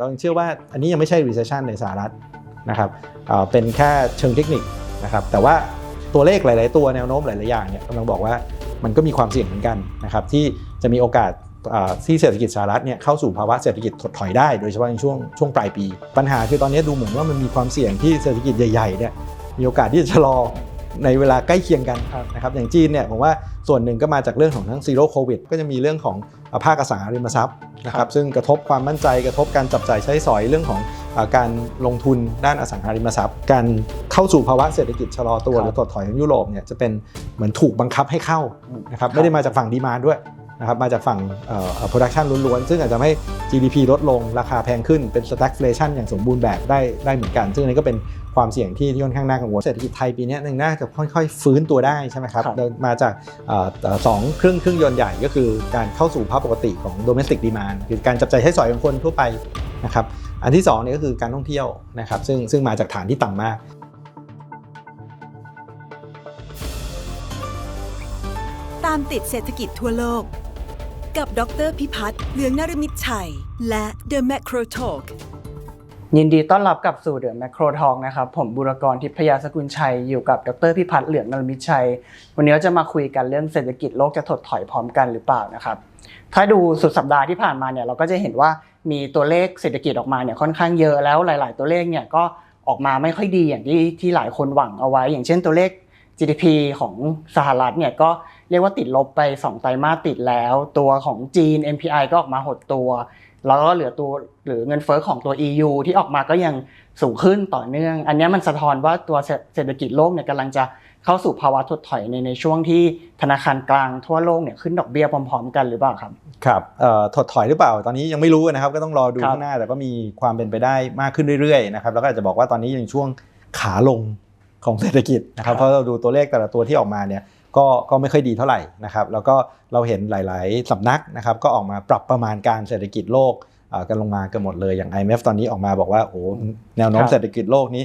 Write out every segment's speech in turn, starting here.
เราเชื่อว่าอันนี้ยังไม่ใช่ recession ในสหรัฐนะครับเเป็นแค่เชิงเทคนิคนะครับแต่ว่าตัวเลขหลาย ๆ ตัวแนวโน้มหลาย ๆ อย่างเนี่ยกำลังบอกว่ามันก็มีความเสี่ยงเหมือนกันนะครับที่จะมีโอกาสที่เศรษฐกิจสหรัฐเนี่ยเข้าสู่ภาวะเศรษฐกิจถดถอยได้โดยเฉพาะในช่วงช่วงปลายปี ปัญหาคือตอนนี้ดูเหมือนว่ามันมีความเสี่ยงที่เศรษฐกิจใหญ่ ๆ เนี่ยมีโอกาสที่จะชะลอ ในเวลาใกล้เคียงกันนะครับอย่างจีนเนี่ยผมว่าส่วนหนึ่งก็มาจากเรื่องของทั้งซีโร่โควิดก็จะมีเรื่องของภาคอสังหาริมทรัพย์นะครับซึ่งกระทบความมั่นใจกระทบการจับจ่ายใช้สอยเรื่องของอาการลงทุนด้านอสังหาริมทรัพย์ การเข้าสู่ภาวะเศรษฐกิจชะลอตัวครับหรือถดถอยของยุโรปเนี่ยจะเป็นเหมือนถูกบังคับให้เข้านะครับไม่ได้มาจากฝั่งดีมาด้วย นะครับมาจากฝั่งเอ่อ production ล้วนๆ ซึ่งอาจจะทำให้ GDP ลดลงราคาแพงขึ้นเป็น stagflation อย่างสมบูรณ์แบบได้ได้เหมือนกัน ซึ่งอันนี้ก็เป็นความเสี่ยงที่ที่ค่อนข้างน่ากังวลเศรษฐกิจไทยปีนี้น่าจะค่อยๆ ฟื้นตัวได้ใช่ไหมครับครับโดยมาจากเอ่อเอ่อสองเครื่องเครื่องยนต์ใหญ่ก็คือการเข้าสู่ภาวะปกติของ domestic demand คือการจับจ่ายใช้สอยของคนทั่วไปนะครับอันที่สองเนี่ยก็คือการท่องเที่ยวนะครับซึ่งซึ่งมาจากฐานที่ต่ำมากตามติดเศรษฐกิจทั่วโลก กับดรพิพัฒน์เหลืองนรมิตชัย และ The Macro Talk ยินดีต้อนรับกลับสู่เดอ m แมโครทองนะครับผมบุรกรทิพยาสกุลชัยอยู่กับดรพิพัฒน์เหลืองนรมิตชัย วันนี้เราจะมาคุยกันเรื่องเศรษฐกิจโลกจะถดถอยพร้อมกันหรือเปล่านะครับถ้าดูสุดสัปดาห์ที่ผ่านมาเนี่ยเราก็จะเห็นว่ามีตัวเลขเศรษฐกิจออกมาเนี่ยค่อนข้างเยอะแล้วหลาย ๆ ตัวเลขเนี่ยก็ออกมาไม่ค่อยดีอย่างที่ที่หลายคนหวังเอาไว้ อย่างเช่นตัวเลข GDP ของสหรัฐเนี่ยก็ เรียกว่าติดลบไป 2 ไตรมาสติดแล้ว ตัวของจีน MPI ก็ออกมาหดตัว แล้วก็เหลือตัวหรือเงินเฟ้อของตัว EU ที่ออกมาก็ยังสูงขึ้นต่อเนื่อง อันเนี้ยมันสะท้อนว่าตัวเศรษเศรษฐกิจโลกเนี่ยกำลังจะเข้าสู่ภาวะถดถอยในในช่วงที่ธนาคารกลางทั่วโลกเนี่ยขึ้นดอกเบี้ยพร้อม ๆ กันหรือเปล่าครับครับเอ่อถดถอยหรือเปล่า ตอนนี้ยังไม่รู้นะครับก็ต้องรอดูครับข้างหน้าแต่ก็มีความเป็นไปได้มากขึ้นเรื่อยๆนะครับแล้วก็อาจจะบอกว่าตอนนี้ยังช่วงขาลงของเศรษฐกิจนะครับเพราะเราดูตัวเลขแต่ละตัวที่ออกมาเนี่ย ก็ก็ไม่ค่อยดีเท่าไหร่นะครับแล้วก็เราเห็นหลาย ๆสำนักนะครับก็ออกมาปรับประมาณการเศรษฐกิจโลกเอ่อกันลงมากันหมดเลยอย่าง IMF ตอนนี้ออกมาบอกว่าโอ้โหแนวโน้มครับเศรษฐกิจโลกนี้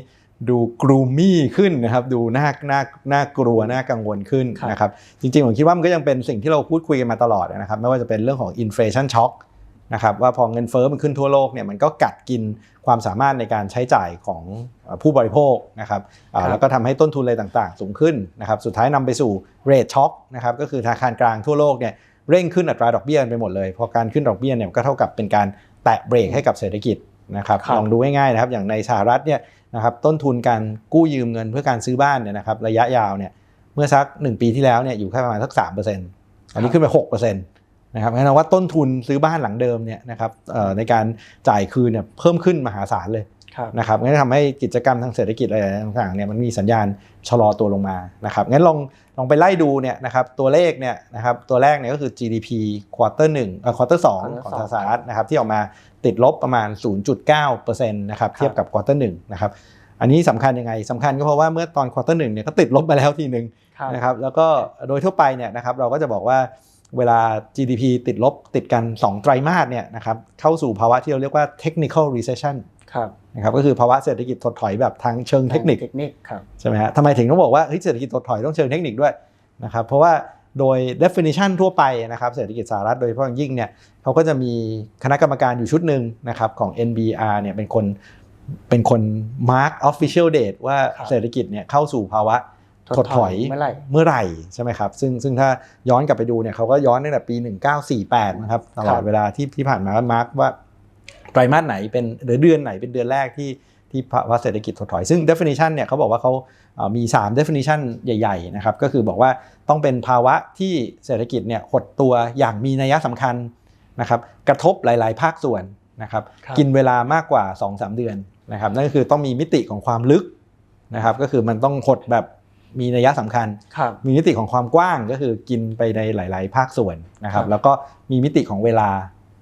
ดูกรูมี่ขึ้นนะครับดูน่าน่าน่ากลัวน่ากังวลขึ้นครับนะครับจริงๆผมคิดว่ามันก็ยังเป็นสิ่งที่เราพูดคุยกันมาตลอดนะครับไม่ว่าจะเป็นเรื่องของ inflation shock นะครับว่าพอเงินเฟ้อมันขึ้นทั่วโลกเนี่ยมันก็กัดกินความสามารถในการใช้จ่ายของเอ่อผู้บริโภคนะครับอ่าครับแล้วก็ทำให้ต้นทุนอะไรต่างๆ สูงขึ้นนะครับสุดท้ายนำไปสู่ rate shock นะครับก็คือธนาคารกลางทั่วโลกเนี่ยเร่งขึ้นอัตราดอกเบี้ยไปหมดเลย พอการขึ้นดอกเบี้ยเนี่ยก็เท่ากับเป็นการแตะเบรกให้กับเศรษฐกิจนะครับครับลองดูง่ายๆนะครับอย่างในสหรัฐเนี่ยนะครับต้นทุนการกู้ยืมเงินเพื่อการซื้อบ้านเนี่ยนะครับระยะยาวเนี่ยเมื่อสัก 1 ปีที่แล้วเนี่ยอยู่แค่ประมาณสัก3%อันนี้ขึ้นไป6% นะครับงั้นว่าต้นทุนซื้อบ้านหลังเดิมเนี่ยนะครับเอ่อในการจ่ายคืนเนี่ยเพิ่มขึ้นมหาศาลเลยครับนะครับงั้นทำให้กิจกรรมทางเศรษฐกิจอะไรต่างๆเนี่ยมันมีสัญญาณชะลอตัวลงมานะครับงั้นลองลองไปไล่ดูเนี่ยนะครับตัวเลขเนี่ยนะครับตัวแรกเนี่ยก็คือ GDP quarter 1เอ่อ quarter 2 quarter ของสองสหรัฐนะครับที่ออกมาติดลบประมาณ 0.9%นะครับเทียบกับ quarter 1นะครับอันนี้สำคัญยังไงสำคัญก็เพราะว่าเมื่อตอน quarter 1เนี่ยก็ติดลบไปแล้วทีหนึ่งครับนะครับแล้วก็โดยทั่วไปเนี่ยนะครับเราก็จะบอกว่า เวลา GDP ติดลบติดกัน 2 ไตรมาสเนี่ยนะครับเข้าสู่ภาวะที่เราเรียกว่า technical recession ครับนะครับก็คือภาวะเศรษฐกิจถดถอยแบบทางเชิงเทคนิคเทคนิคครับใช่ไหมฮะทำไมถึงต้องบอกว่าเฮ้ยเศรษฐกิจถดถอยต้องเชิงเทคนิคด้วยนะครับเพราะว่าโดย definition ทั่วไปนะครับเศรษฐกิจสหรัฐโดยเฉพาะอย่างยิ่งเนี่ยเขาก็จะมีคณะกรรมการอยู่ชุดหนึ่งนะครับของ NBR เนี่ยเป็นคนเป็นคน mark official date ว่าครับเศรษฐกิจเนี่ยเข้าสู่ภาวะ ถดถอยเมื่อไหร่เมื่อไหร่ใช่ไหมครับซึ่งซึ่งถ้าย้อนกลับไปดูเนี่ยเขาก็ย้อนตั้งแต่ปี 1948นะครับตลอคดรับเวลาที่ที่ผ่านมาก็มาร์กว่าไตรมาสไหนเป็นหรือเดือนไหนเป็นเดือนแรกที่ที่ภาวะเศรษฐกิจถดถอย ซึ่ง definition เนี่ยเขาบอกว่าเขาเอ่อมี 3 definition ใหญ่ๆนะครับก็คือบอกว่าต้องเป็นภาวะที่เศรษฐกิจเนี่ยหดตัวอย่างมีนัยสำคัญนะครับกระทบหลายๆ ภาคส่วนนะครับครับกินเวลามากกว่า 2-3 เดือนนะครับนั่นก็คือต้องมีมิติของความลึกนะครับก็คือมันต้องหดแบบ มีนัยสำคัญครับมีมิติของความกว้างก็คือกินไปในหลาย ๆ ภาคส่วนนะครัครับบแล้วก็มีมิติของเวลา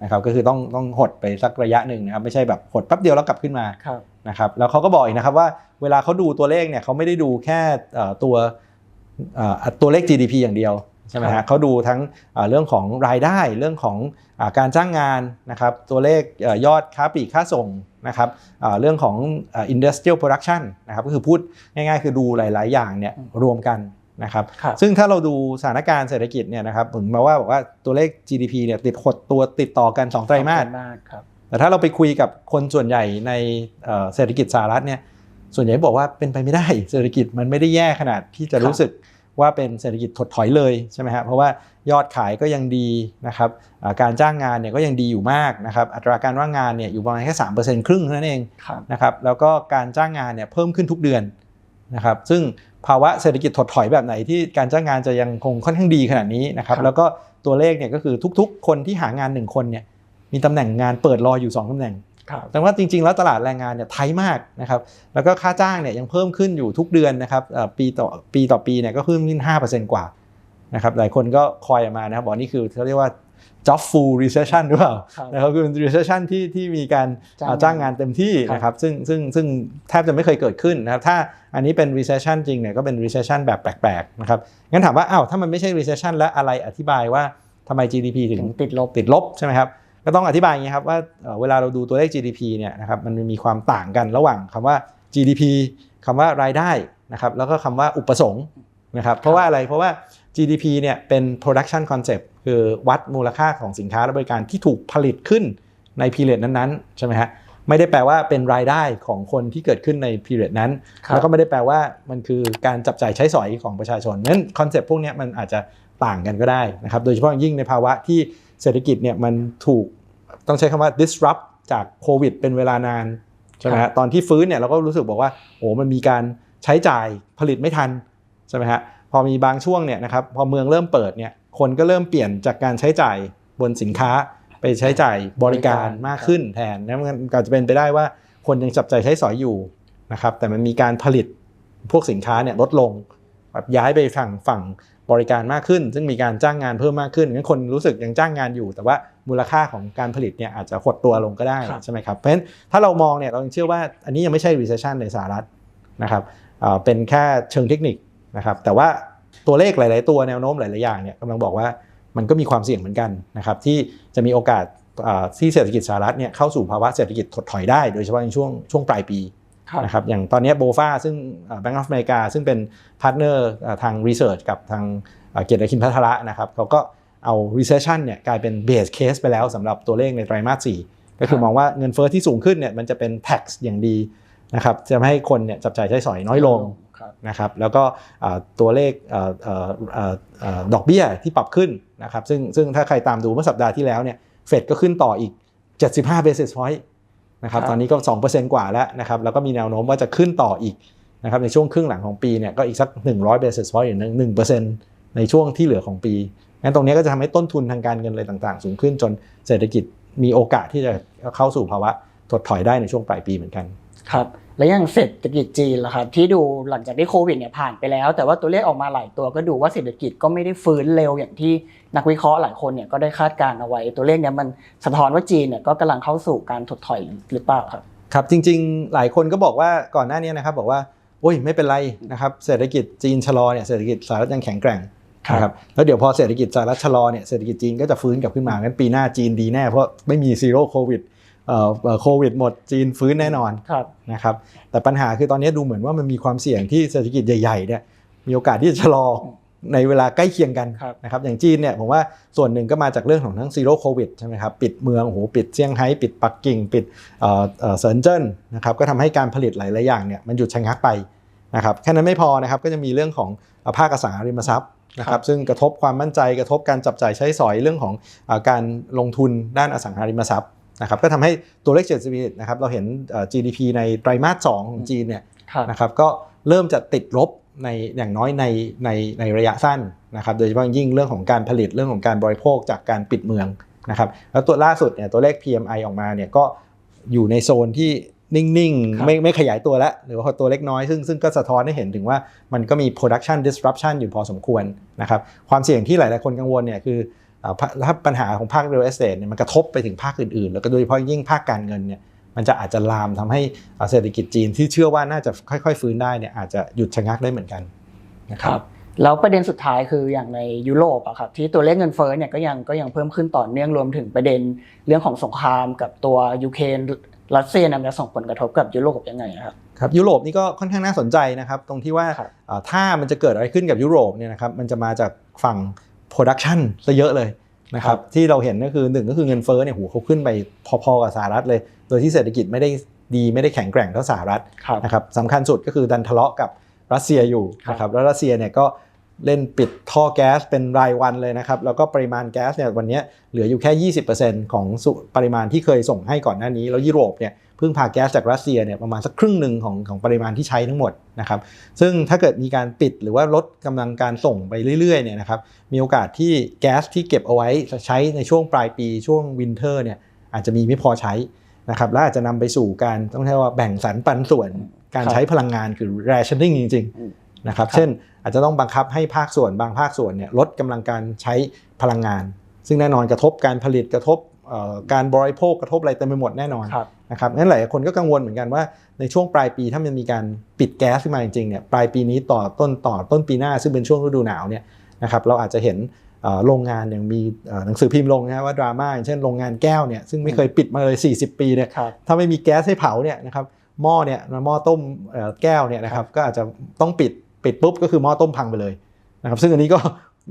นะครับก็คือต้องต้องหดไปสักระยะหนึ่งนะครับไม่ใช่แบบหดแป๊บเดียวแล้วกลับขึ้นมาครับนะครับแล้วเขาก็บอกอีกนะครับว่าเวลาเขาดูตัวเลขเนี่ยเขาไม่ได้ดูแค่เอ่อตัวเอ่อตัวเลข GDP อย่างเดียว ใช่ไหมครัฮะบเขาดูทั้งเอ่อเรื่องของรายได้เรื่องของอาการจ้างงานนะครับตัวเลขเอ่อยอดค้าปลีกค้าส่งนะครับเอ่อเรื่องของเอ่อ industrial production นะครับก็คือพูดง่ายๆ คือดูหลาย ๆ อย่างเนี่ยรวมกันนะครับครับซึ่งถ้าเราดูสถานการณ์เศรษฐกิจเนี่ยนะครับผมมาว่าบอกว่าตัวเลข GDP เนี่ยติดหดตัวติดต่อกัน 2 ไตรมาสมากครับแต่ถ้าเราไปคุยกับคนส่วนใหญ่ในเอ่อเศรษฐกิจสหรัฐเนี่ยส่วนใหญ่บอกว่าเป็นไปไม่ได้เศรษฐกิจมันไม่ได้แย่ขนาดที่จะรู้สึก ว่าเป็นเศรษฐกิจถดถอยเลยใช่ไหมฮะเพราะว่ายอดขายก็ยังดีนะครับอ่าการจ้างงานเนี่ยก็ยังดีอยู่มากนะครับอัตราการว่างงานเนี่ยอยู่ประมาณแค่สามเปอร์เซ็นต์ครึ่งเท่านั้นเองครับนะครับแล้วก็การจ้างงานเนี่ยเพิ่มขึ้นทุกเดือนนะครับซึ่งภาวะเศรษฐกิจถดถอยแบบไหนที่การจ้างงานจะยังคงค่อนข้างดีขนาดนี้นะครับครับแล้วก็ตัวเลขเนี่ยก็คือทุกๆ คนที่หางานหนึ่งคนเนี่ยมีตำแหน่งงานเปิดรออยู่ 2ตำแหน่งครับ แต่ว่าจริง ๆ แล้วตลาดแรงงานเนี่ยไทยมากนะครับแล้วก็ค่าจ้างเนี่ยยังเพิ่มขึ้นอยู่ทุกเดือนนะครับเอ่อปีต่อปีต่อปีเนี่ยก็เพิ่มขึ้น 5%กว่านะครับหลายคนก็คอยออกมานะครับบอกนี่คือเขาเรียกว่า job full recession หรือเปล่าครับนะครับคือเป็น recession ที่ที่มีการจ้างอ่าจ้างงานเต็มที่ครับนะครับซึ่งซึ่งซึ่งแทบจะไม่เคยเกิดขึ้นนะครับถ้าอันนี้เป็น recession จริงเนี่ยก็เป็น recession แบบแปลกๆนะครับงั้นถามว่าอ้าวถ้ามันไม่ใช่ recession แล้วอะไรอธิบายว่าทำไม GDP ถึถึงงติดลบติดลบใช่ไหมครับ ก็ต้องอธิบายอย่างนี้ครับว่าเวลาเราดูตัวเลข GDP เนี่ยนะครับมันมีความต่างกันระหว่างคำว่า GDP คำว่ารายได้นะครับแล้วก็คำว่าอุปสงค์นะครับเพราะว่าอะไรเพราะว่า GDP เนี่ยเป็น production concept คือวัดมูลค่าของสินค้าและบริการที่ถูกผลิตขึ้นใน period นั้นๆใช่ไหมฮะไม่ได้แปลว่าเป็นรายได้ของคนที่เกิดขึ้นใน period นั้น แล้วก็ไม่ได้แปลว่ามันคือการจับจ่ายใช้สอยของประชาชนนั้นคอนเซปต์พวกนี้มันอาจจะต่างกันก็ได้นะครับโดยเฉพาะอย่างยิ่งในภาวะที่ เศรษฐกิจเนี่ยมันถูกต้องใช้คำว่า disrupt จากโควิด เป็นเวลานานใช่ไหมฮะตอนที่ฟื้นเนี่ยเราก็รู้สึกบอกว่าโอ้มันมีการใช้จ่ายผลิตไม่ทันใช่ไหมฮะพอมีบางช่วงเนี่ยนะครับพอเมืองเริ่มเปิดเนี่ยคนก็เริ่มเปลี่ยนจากการใช้จ่ายบนสินค้าไปใช้จ่ายบริการมากขึ้นแทนนะมันก็อาจจะเป็นไปได้ว่าคนยังจับจ่ายใช้สอยอยู่นะครับแต่มันมีการผลิตพวกสินค้าเนี่ยลดลงแบบย้ายไปฝั่งฝั่ง บริการมากขึ้น ซึ่งมีการจ้างงานเพิ่มมากขึ้นงั้นคนรู้สึกยังจ้างงานอยู่ แต่ว่ามูลค่าของการผลิตเนี่ยอาจจะหดตัวลงก็ได้ครับใช่ไหมครับเพราะฉะนั้นถ้าเรามองเนี่ยเรายังเชื่อว่าอันนี้ยังไม่ใช่ recession ในสหรัฐนะครับเอ่อเป็นแค่เชิงเทคนิคนะครับแต่ว่าตัวเลขหลาย ๆ ตัวแนวโน้มหลาย ๆ อย่างเนี่ยกำลังบอกว่ามันก็มีความเสี่ยงเหมือนกันนะครับที่จะมีโอกาสเอ่อที่เศรษฐกิจสหรัฐเนี่ยเข้าสู่ภาวะเศรษฐกิจถดถอยได้ โดยเฉพาะในช่วงช่วงปลายปีครับ นะครับอย่างตอนนี้โบฟาซึ่งแบงก์ออฟอเมริกาซึ่งเป็นพาร์ทเนอร์ทางรีเสิร์ชกับทางเอ่อเกียรติคินพัทระนะครับเขาก็เอา recession เนี่ยกลายเป็น base case ไปแล้วสำหรับตัวเลขในไตรมาส4ก็คือครับมองว่าเงินเฟ้อที่สูงขึ้นเนี่ยมันจะเป็น tax อย่างดีนะครับจะทำให้คนเนี่ยจับจ่ายใช้สอยน้อยลงครับนะครับแล้วก็เอ่อตัวเลขเอ่อเอ่อเอ่อเอ่อดอกเบี้ยที่ปรับขึ้นนะครับซึ่งซึ่งถ้าใครตามดูเมื่อสัปดาห์ที่แล้วเนี่ยเฟดก็ขึ้นต่ออีก 75 basis point นะครับครับตอนนี้ก็ 2%กว่าแล้วนะครับแล้วก็มีแนวโน้มว่าจะขึ้นต่ออีกนะครับในช่วงครึ่งหลังของปีเนี่ยก็อีกสัก 100 basis point หรือหนึ่งเปอร์เซ็นต์ในช่วงที่เหลือของปีงั้นตรงนี้ก็จะทำให้ต้นทุนทางการเงินอะไรต่างๆ สูงขึ้นจนเศรษฐกิจมีโอกาสที่จะเข้าสู่ภาวะถดถอยได้ในช่วงปลายปีเหมือนกันครับ แล้วอย่างเศรษฐกิจจีนล่ะครับที่ดูหลังจากที่โควิดเนี่ยผ่านไปแล้ว แต่ว่าตัวเลขออกมาหลายตัวก็ดูว่าเศรษฐกิจก็ไม่ได้ฟื้นเร็วอย่างที่นักวิเคราะห์หลายคนเนี่ยก็ได้คาดการณ์เอาไว้ ตัวเลขเนี่ยมันสะท้อนว่าจีนเนี่ยก็กำลังเข้าสู่การถดถอยหรือเปล่าครับครับจริง ๆ หลายคนก็บอกว่าก่อนหน้านี้นะครับบอกว่าโอ้ยไม่เป็นไรนะครับเศรษฐกิจจีนชะลอเนี่ยเศรษฐกิจสหรัฐยังแข็งแกร่งครับนะครับแล้วเดี๋ยวพอเศรษฐกิจสหรัฐชะลอเนี่ยเศรษฐกิจจีนก็จะฟื้นกลับขึ้นมางั้นปีหน้าจีนดีแน่เพราะไม่มีซีโร่โควิดเอ่อเอ่อ โควิดหมดจีนฟื้นแน่นอนครับนะครับแต่ปัญหาคือตอนนี้ดูเหมือนว่ามันมีความเสี่ยงที่เศรษฐกิจใหญ่ๆเนี่ยมีโอกาสที่จะชะลอในเวลาใกล้เคียงกันครับนะครับอย่างจีนเนี่ยผมว่าส่วนหนึ่งก็มาจากเรื่องของทั้งซีโร่โควิดใช่ไหมครับปิดเมืองโอ้โหปิดเซี่ยงไฮ้ปิดปักกิ่ง ปิดเอ่อเอ่อเซินเจิ้นนะครับก็ทำให้การผลิตหลายๆอย่างเนี่ยมันหยุดชะงักไปนะครับแค่นั้นไม่พอนะครับก็จะมีเรื่องของเอ่อภาคอสังหาริมทรัพย์นะคครัรับบซึ่งกระทบความมั่นใจกระทบการจับจ่ายใช้สอยเรื่องของเออการลงทุนด้านอสังหาริมทรัพย์ นะครับก็ทำให้ตัวเลข GDP นะครับเราเห็นเอ่อ GDP ในไตรมาส2ของจีนเนี่ยครับนะครับก็เริ่มจะติดลบในอย่างน้อยในในในระยะสั้นนะครับโดยเฉพาะอย่างยิ่งเรื่องของการผลิตเรื่องของการบริโภคจากการปิดเมืองนะครับแล้วตัวล่าสุดเนี่ยตัวเลข PMI ออกมาเนี่ยก็อยู่ในโซนที่นิ่งครับๆไม่ไม่ขยายตัวแล้ว หรือว่าตัวเล็กน้อยซึ่งซึ่งก็สะท้อนให้เห็นถึงว่ามันก็มี production disruption อยู่พอสมควรนะครับความเสี่ยงที่หลาย ๆ คนกังวลเนี่ยคือเอ่อภา ถ้าปัญหาของภาค real estate เนี่ยมันกระทบไปถึงภาคอื่นๆ แล้วก็โดยเฉพาะยิ่งภาคการเงินเนี่ยมันจะอาจจะลามทำให้เอ่อเศรษฐกิจจีนที่เชื่อว่าน่าจะค่อย ๆ ฟื้นได้เนี่ยอาจจะหยุดชะงักได้เหมือนกันนะคครัรับบแล้วประเด็นสุดท้ายคืออย่างในยุโรปอะครับที่ตัวเลขเงินเฟ้อเนี่ยก็ยังก็ยังเพิ่มขึ้นต่อเนื่องรวมถึงประเด็นเรื่องของสงครามกับตัวยูเครนรัสเซียเนยมันจะส่งผลกระทบกับยุโรปยังไงครับครับยุโรปนี่ก็ค่อนข้างน่าสนใจนะครับตรงที่ว่าครับเอ่อถ้ามันจะเกิดอะไรขึ้นกับยุโรปเนี่ยนะครับมันจะมาจากฝั่ง production ซะเยอะเลยนะครับที่เราเห็นก็คือหนึ่งก็คือเงินเฟ้อเนี่ยโหเขาขึ้นไปพอๆกับสหรัฐเลย โดยที่เศรษฐกิจไม่ได้ดีไม่ได้แข็งแกร่งเท่าสหรัฐครับนะครับสำคัญสุดก็คือดันทะเลาะกับรัสเซียอยู่ครับนะครับแล้วรัสเซียเนี่ยก็เล่นปิดท่อแก๊สเป็นรายวันเลยนะครับ แล้วก็ปริมาณแก๊สเนี่ยวันเนี้ยเหลืออยู่แค่ 20%ของสุปริมาณที่เคยส่งให้ก่อนหน้านี้ แล้วยุโรปเนี่ยเพิ่งพาแก๊สจากรัสเซียเนี่ยประมาณสักครึ่งหนึ่งของของปริมาณที่ใช้ทั้งหมดนะครับซึ่งถ้าเกิดมีการปิดหรือว่าลดกำลังการส่งไปเรื่อยๆเนี่ยนะครับมีโอกาสที่แก๊สที่เก็บเอาไว้จะใช้ในช่วงปลายปีช่วงวินเทอร์เนี่ยอาจจะมีไม่พอใช้นะครับและอาจจะนำไปสู่การต้องเรียกว่าแบ่งสรรปันส่วนการครับใช้พลังงานคือ rationing จริงอืมๆนะครับครับเช่นอาจจะต้องบังคับให้ภาคส่วนบางภาคส่วนเนี่ยลดกำลังการใช้พลังงาน ซึ่งแน่นอนกระทบการผลิตกระทบเอ่อการบริโภคกระทบอะไรเต็มไปหมดแน่นอนครับ นะครับงั้นหลายคนก็กังวลเหมือนกันว่าในช่วงปลายปีถ้ามันมีการปิดแก๊สขึ้นมาจริงๆเนี่ยปลายปีนี้ต่อต้นต่อต้นปีหน้าซึ่งเป็นช่วงฤดูหนาวเนี่ยนะครับเราอาจจะเห็นเอ่อโรงงานอย่างมีเอ่อหนังสือพิมพ์ลงนะฮะว่าดราม่าอย่างเช่นโรงงานแก้วเนี่ยซึ่งไม่เคยปิดมาเลย 40 ปีเนี่ยครับถ้าไม่มีแก๊สให้เผาเนี่ยนะครับหม้อเนี่ยหม้อต้มเอ่อแก้วเนี่ยนะครับก็อาจจะต้องปิดปิดปุ๊บก็คือหม้อต้มพังไปเลยนะครับซึ่งอันนี้ก็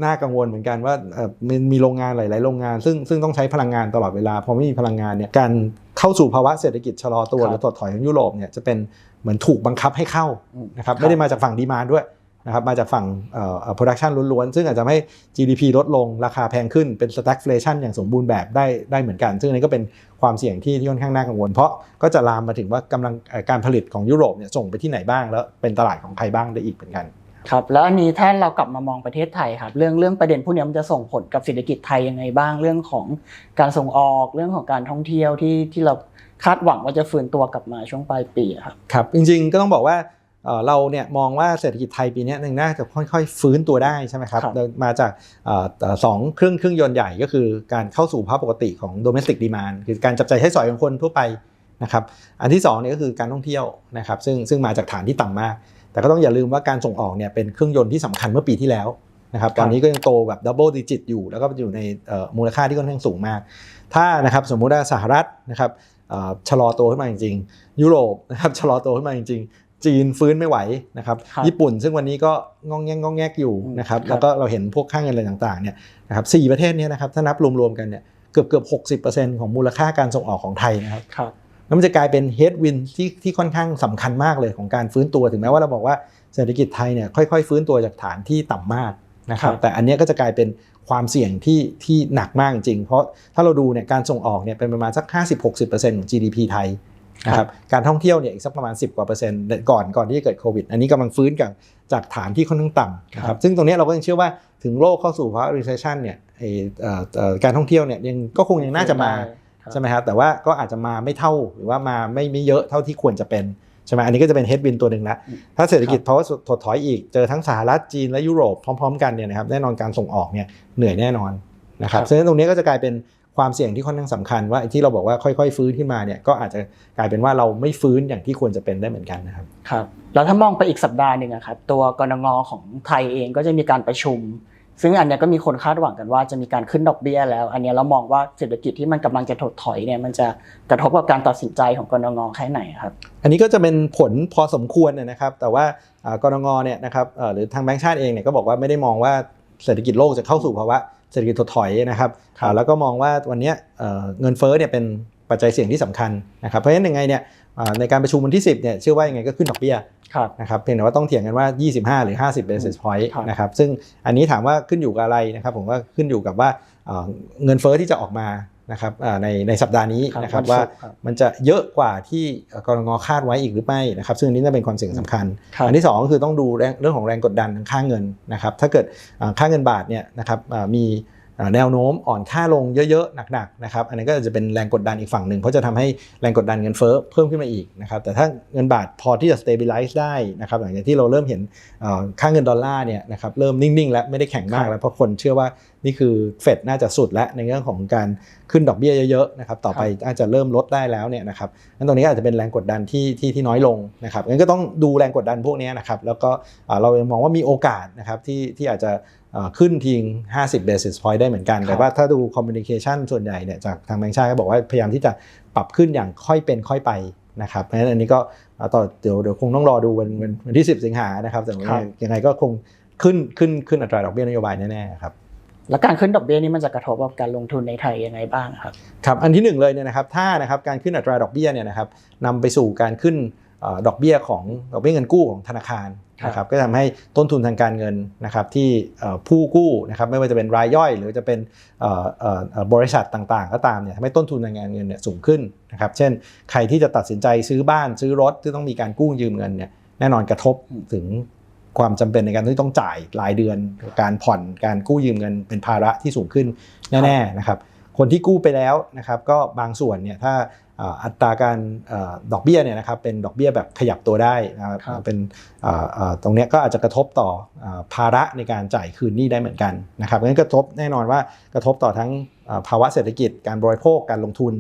น่ากังวลเหมือนกันว่าเอ่อมันมีโรงงานหลาย ๆ โรงงาน ซึ่งซึ่งต้องใช้พลังงานตลอดเวลา พอไม่มีพลังงานเนี่ยการเข้าสู่ภาวะเศรษฐกิจชะลอตัวครับหรือถดถอยของยุโรปเนี่ยจะเป็นเหมือนถูกบังคับให้เข้าอืมนะครับครับไม่ได้มาจากฝั่งดีมานด้วยนะครับมาจากฝั่งเอ่อเอ่อ production ล้วน ๆ ซึ่งอาจจะทำให้ GDP ลดลงราคาแพงขึ้นเป็น stagflation อย่างสมบูรณ์แบบได้ได้เหมือนกัน ซึ่งอันนี้ก็เป็นความเสี่ยงที่ที่ค่อนข้างน่ากังวล เพราะก็จะลามมาถึงว่ากำลังเอ่อการผลิตของยุโรปเนี่ยส่งไปที่ไหนบ้างแล้วเป็นตลาดของใครบ้างได้อีกเหมือนกัน ครับแล้วอันนี้ถ้าเรากลับมามองประเทศไทยครับเรื่องเรื่องประเด็นพวกนี้มันจะส่งผลกับเศรษฐกิจไทยยังไงบ้างเรื่องของการส่งออกเรื่องของการท่องเที่ยวที่ที่เราคาดหวังว่าจะฟื้นตัวกลับมาช่วงปลายปีอะครับครับจริงๆก็ต้องบอกว่าเอ่อเราเนี่ยมองว่าเศรษฐกิจไทยปีเนี้ยน่าจะค่อยๆ ฟื้นตัวได้ใช่ไหมครับครับโดยมาจากเอ่อเอ่อสองเครื่องเครื่องยนต์ใหญ่ก็คือการเข้าสู่ภาวะปกติของ domestic demand คือการจับจ่ายใช้สอยของคนทั่วไปนะครับอันที่สองเนี่ยก็คือการท่องเที่ยวนะครับซึ่งซึ่งมาจากฐานที่ต่ำมาก แต่ก็ต้องอย่าลืมว่าการส่งออกเนี่ยเป็นเครื่องยนต์ที่สำคัญเมื่อปีที่แล้วนะครับตอนนี้ก็ยังโตแบบ double digit อยู่ แล้วก็อยู่ในเอ่อมูลค่าที่ค่อนข้างสูงมาก ถ้านะครับสมมุติว่าสหรัฐนะครับเอ่อชะลอตัวขึ้นมาจริงๆ ยุโรปนะครับชะลอตัวขึ้นมาจริงๆ จีนฟื้นไม่ไหวนะครับครับญี่ปุ่นซึ่งวันนี้ก็งองแงงงองแงกอยู่อืมนะครับครับแล้วก็เราเห็นพวกค่าเงินอะไรต่างๆเนี่ยนะครับสี่ประเทศเนี้นะครับถ้านับรวมๆกันเนี่ยเกือบเกือบหกสิบเปอร์เซ็นต์ของมูลค่าการส่งออกของไทยนะครับครับ แล้วมันจะกลายเป็น headwind ที่ที่ค่อนข้างสำคัญมากเลยของการฟื้นตัวถึงแม้ว่าเราบอกว่าเศรษฐกิจไทยเนี่ยค่อยๆ ฟื้นตัวจากฐานที่ต่ำมากนะครับครับ แต่อันเนี้ยก็จะกลายเป็นความเสี่ยงที่ที่หนักมากจริง เพราะถ้าเราดูเนี่ยการส่งออกเนี่ยเป็นประมาณสัก 50-60%ของ GDP ไทยนะครับการท่องเที่ยวเนี่ยอีกสักประมาณ 10 กว่าเปอร์เซ็นต์ก่อนก่อนที่จะเกิดโควิด อันนี้กำลังฟื้นกับจากฐานที่ค่อนข้างต่ำนะคครัรับบซึ่งตรงเนี้ยเราก็ยังเชื่อว่าถึงโลกเข้าสู่ภาวะ recession เนี่ยไอ้เอ่อเอ่อการท่องเที่ยวเนี่ยยังก็คงยังน่าจะมาครับ ใช่ไหมครับแต่ว่าก็อาจจะมาไม่เท่าหรือว่ามาไม่ไม่เยอะเท่าที่ควรจะเป็นใช่ไหมอันนี้ก็จะเป็นเฮดวินตัวหนึ่งละอืมถ้าเศรษฐกิจเพราะว่าถดถอยอีกเจอทั้งสหรัฐจีนและยุโรปพร้อม ๆ กันเนี่ยนะครับแน่นอนการส่งออกเนี่ยเหนื่อยแน่นอนนะครับครับฉะนั้นตรงนี้ก็จะกลายเป็นความเสี่ยงที่ค่อนข้างสำคัญว่าไอ้ที่เราบอกว่าค่อยๆ ฟื้นขึ้นมาเนี่ยก็อาจจะกลายเป็นว่าเราไม่ฟื้นอย่างที่ควรจะเป็นได้เหมือนกันนะครับครับแล้วถ้ามองไปอีกสัปดาห์หนึ่งอะครับตัวกรงงของไทยเองก็จะมีการประชุม ซึ่งอันเนี้ยก็มีคนคาดหวังกันว่าจะมีการขึ้นดอกเบี้ยแล้ว อันเนี้ยเรามองว่าเศรษฐกิจที่มันกำลังจะถดถอยเนี่ยมันจะกระทบกับการตัดสินใจของกรงงแค่ไหนครับ อันนี้ก็จะเป็นผลพอสมควรนะครับ แต่ว่าอ่ากรงงเนี่ยนะครับเอ่อหรือทางแบงก์ชาติเองเนี่ยก็บอกว่าไม่ได้มองว่าเศรษฐกิจโลกจะเข้าสู่ภาวะเศรษฐกิจถดถอยนะครับครับอ่าแล้วก็มองว่าวันเนี้ยเอ่อเงินเฟ้อเนี่ยเป็นปัจจัยเสี่ยงที่สำคัญนะครับเพราะฉะนั้นยังไงเนี่ยอ่า ในการประชุมวันที่ 10เนี่ยเชื่อว่ายังไงก็ขึ้นดอกเบี้ยครับนะครับเพียงแต่ว่าต้องเถียงกันว่า 25 หรือ 50 basis point ครับนะครับซึ่งอันนี้ถามว่าขึ้นอยู่กับอะไรนะครับผมว่าขึ้นอยู่กับว่าเอ่อเงินเฟ้อที่จะออกมานะครับอ่าในในสัปดาห์นี้นะครับวันว่าศุกร์ครับมันจะเยอะกว่าที่เอ่อกรงคาดไว้อีกหรือไม่นะครับซึ่งอันนี้น่าเป็นความเสี่ยงสำคัญครับอันที่สองก็คือต้องดูแรงเรื่องของแรงกดดันทางค่าเงินนะครับถ้าเกิดอ่าค่าเงินบาทเนี่ยนะครับอ่ามีอ่า แนวโน้มอ่อนค่าลงเยอะๆหนักๆนะครับอันนี้ก็จะเป็นแรงกดดันอีกฝั่งหนึ่งเพราะจะทำให้แรงกดดันเงินเฟ้อเพิ่มขึ้นมาอีกนะครับแต่ถ้าเงินบาทพอที่จะ stabilize ได้นะครับหลังจากที่เราเริ่มเห็นค่าเงินดอลลาร์เนี่ยนะครับเริ่มนิ่งๆ แล้วไม่ได้แข็งมากแล้วเพราะคนเชื่อว่านี่คือเฟดน่าจะสุดแล้วในเรื่องของการขึ้นดอกเบี้ยเยอะๆนะครับต่อไปอาจจะเริ่มลดได้แล้วเนี่ยนะครับงั้นตรงนี้อาจจะเป็นแรงกดดันที่ที่ที่น้อยลงนะครับงั้นก็ต้องดูแรงกดดันพวกนี้นะครับแล้วก็อ่าเรายังมองว่ามีโอกาสนะครับที่ที่อาจจะอ่าขึ้นทิ้ง 50 basis point ได้เหมือนกัน แต่ว่าถ้าดู communication ส่วนใหญ่เนี่ยจากทางแบงก์ชาติก็บอกว่าพยายามที่จะปรับขึ้นอย่างค่อยเป็นค่อยไปนะครับเพราะฉะนั้นอันนี้ก็อ่าต่อเดี๋ยวเดี๋ยวคงต้องรอดูวันวันวันที่ 10 สิงหานะครับแต่ว่าครับยังไงก็คงขึ้นขึ้นขึ้นอัตราดอกเบี้ยนโยบายแน่ๆครับ แล้วการขึ้นดอกเบี้ยนี้มันจะกระทบกับการลงทุนในไทยยังไงบ้างครับครับอันที่หนึ่งเลยเนี่ยนะครับถ้านะครับการขึ้นอัตราดอกเบี้ยเนี่ยนะครับนำไปสู่การขึ้นเอ่อดอกเบี้ยของดอกเบี้ยเงินกู้ของธนาคารนะครับก็จะทำให้ต้นทุนทางการเงินนะครับที่เอ่อผู้กู้นะครับไม่ว่าจะเป็นรายย่อย หรือจะเป็นเอ่อเอ่อเอ่อบริษัทต่างๆ ก็ตามเนี่ยทำให้ต้นทุนทางการเงินเนี่ยสูงขึ้นนะครับเช่นใครที่จะตัดสินใจซื้อบ้านซื้อรถที่ต้องมีการกู้ยืมเงินเนี่ยแน่นอนกระทบถึง ความจำเป็นในการที่ต้องจ่ายรายเดือนการผ่อนการกู้ยืมเงินเป็นภาระที่สูงขึ้นแน่ๆนะครับคนที่กู้ไปแล้วนะครับก็บางส่วนเนี่ยถ้าเอ่ออัตราการเอ่อดอกเบี้ยเนี่ยนะครับเป็นดอกเบี้ยแบบขยับตัวได้นะครับครับเป็นเอ่อเอ่อตรงเนี้ยก็อาจจะกระทบต่อเอ่อภาระในการจ่ายคืนหนี้ได้เหมือนกันนะครับงั้นกระทบแน่นอนว่ากระทบต่อทั้งเอ่อภาวะเศรษฐกิจการบริโภคการลงทุน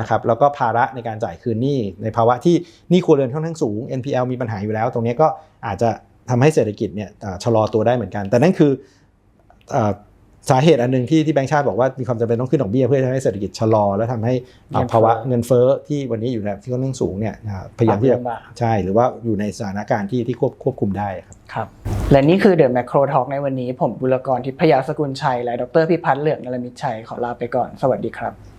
นะครับแล้วก็ภาระในการจ่ายคืนหนี้ในภาวะที่หนี้ครัวเรือนค่อนข้างสูง NPL มีปัญหาอยู่แล้ว ตรงเนี้ยก็อาจจะ ทำให้เศรษฐกิจเนี่ยเอ่อชะลอตัวได้เหมือนกัน แต่นั่นคือเอ่อสาเหตุอันหนึ่งที่ที่แบงค์ชาติบอกว่ามีความจำเป็นต้องขึ้นดอกเบี้ยเพื่อทำให้เศรษฐกิจชะลอ และทำให้อ่าเงินเฟ้อภาวะเงินเฟ้อที่วันนี้อยู่ในที่ค่อนข้างสูงเนี่ยนะครับพยายามที่จะปรับลงมาใช่หรือว่าอยู่ในสถานการณ์ที่ที่ควบควบคุมได้ครับครับ และนี่คือเดอะแม c โครทอกในวันนี้ ผมบุรกรทิพยาสกุลชัย และดรพิพัฒน์เหลืองนรมิตชัยขอลาไปก่อน สวัสดีครับ